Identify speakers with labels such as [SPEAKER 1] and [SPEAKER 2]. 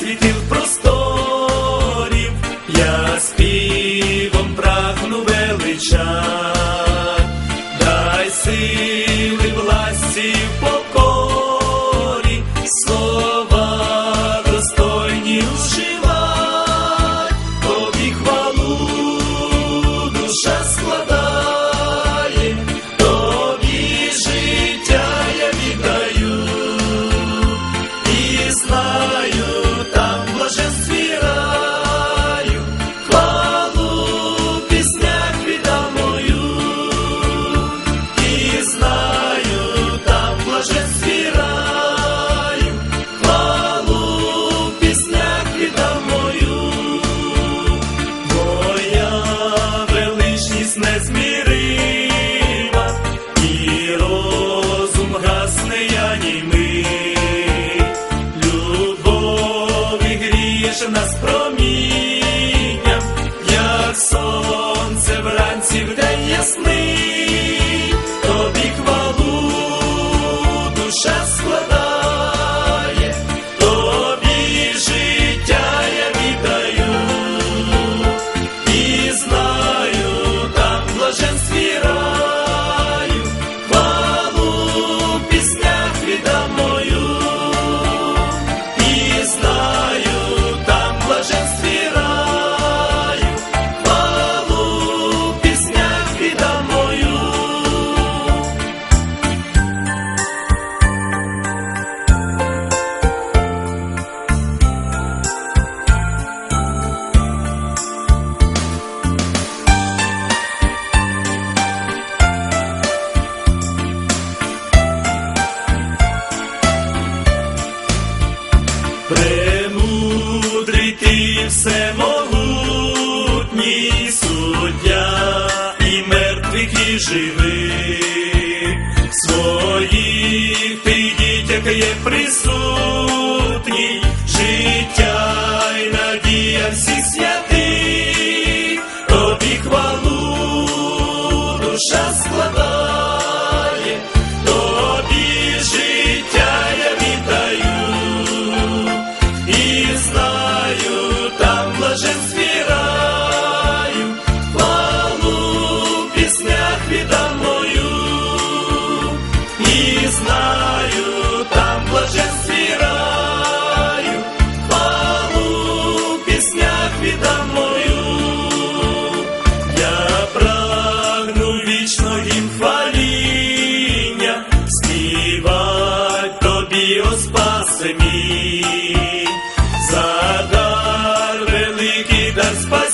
[SPEAKER 1] світів просторів, я співом прагну велича. лише нас промінням, як сонце вранці в день ясний, тобі хвалу душа складає, тобі життя я віддаю і знаю там блаженстві. є присутній життя й надія всіх свят. спасти.